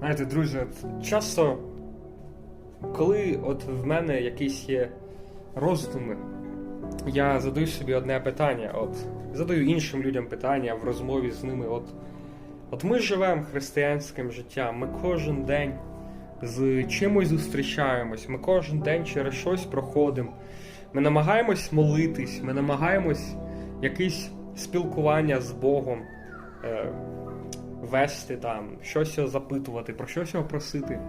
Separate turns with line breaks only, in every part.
Знаєте, друзі, часто, коли от в мене якісь є роздуми, я задаю собі одне питання, от задаю іншим людям питання в розмові з ними. От, от ми живемо християнським життям, ми кожен день з чимось зустрічаємось, ми кожен день через щось проходимо. Ми намагаємось молитись, ми намагаємось якесь спілкування з Богом. Вести там, щось його запитувати, про щось його просити.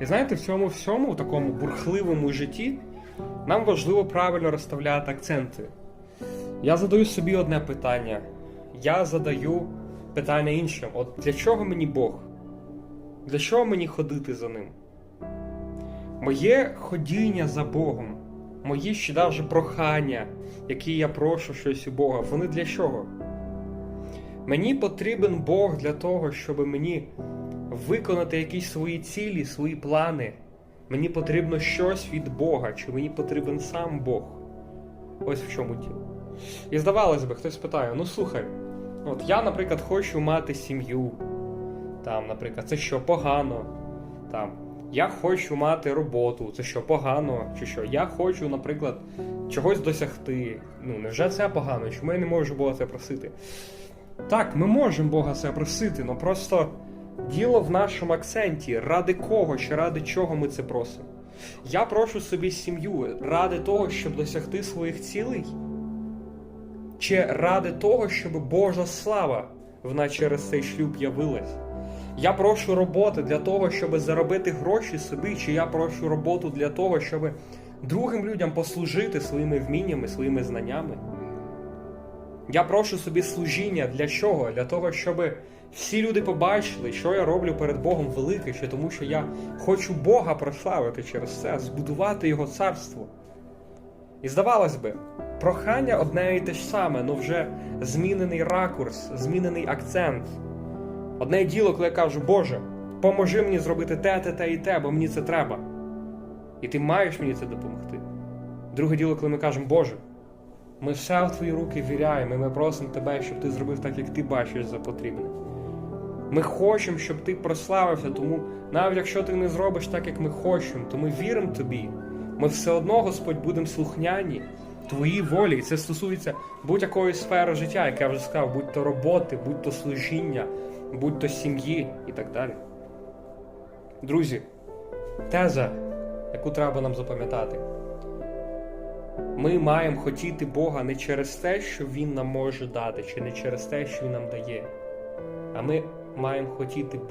І знаєте, в цьому всьому, в такому бурхливому житті, нам важливо правильно розставляти акценти. Я задаю собі одне питання. Я задаю питання іншим: от для чого мені Бог? Для чого мені ходити за ним? Моє ходіння за Богом, мої ще навіть прохання, які я прошу щось у Бога, вони для чого? Мені потрібен Бог для того, щоб мені виконати якісь свої цілі, свої плани. Мені потрібно щось від Бога, чи мені потрібен сам Бог. Ось в чому діло. І здавалось би, хтось питає: ну слухай, от я, наприклад, хочу мати сім'ю. Там, наприклад, це що погано. Там, я хочу мати роботу, це що погано, чи що. Я хочу, наприклад, чогось досягти. Ну, невже це погано? Чому я не можу Бога це просити? Так, ми можемо Бога це просити, але просто діло в нашому акценті, ради кого чи ради чого ми це просимо. Я прошу собі сім'ю ради того, щоб досягти своїх цілей, чи ради того, щоб Божа слава вона через цей шлюб явилась. Я прошу роботи для того, щоб заробити гроші собі, чи я прошу роботу для того, щоб другим людям послужити своїми вміннями, своїми знаннями. Я прошу собі служіння для чого? Для того, щоб всі люди побачили, що я роблю перед Богом велике, чи тому що я хочу Бога прославити через це, збудувати Його царство. І здавалось би, прохання одне і те ж саме, але вже змінений ракурс, змінений акцент. Одне діло, коли я кажу, Боже, поможи мені зробити те, те, те і те, бо мені це треба. І ти маєш мені це допомогти. Друге діло, коли ми кажемо, Боже, ми все в твої руки віряємо, і ми просимо тебе, щоб ти зробив так, як ти бачиш за потрібне. Ми хочемо, щоб ти прославився, тому навіть якщо ти не зробиш так, як ми хочемо, то ми віримо тобі. Ми все одно, Господь, будемо слухняні твоїй волі. І це стосується будь-якої сфери життя, як я вже сказав, будь то роботи, будь то служіння, будь то сім'ї і так далі. Друзі, теза, яку треба нам запам'ятати. Ми маємо хотіти Бога не через те, що Він нам може дати, чи не через те, що Він нам дає. А ми маємо хотіти Бога.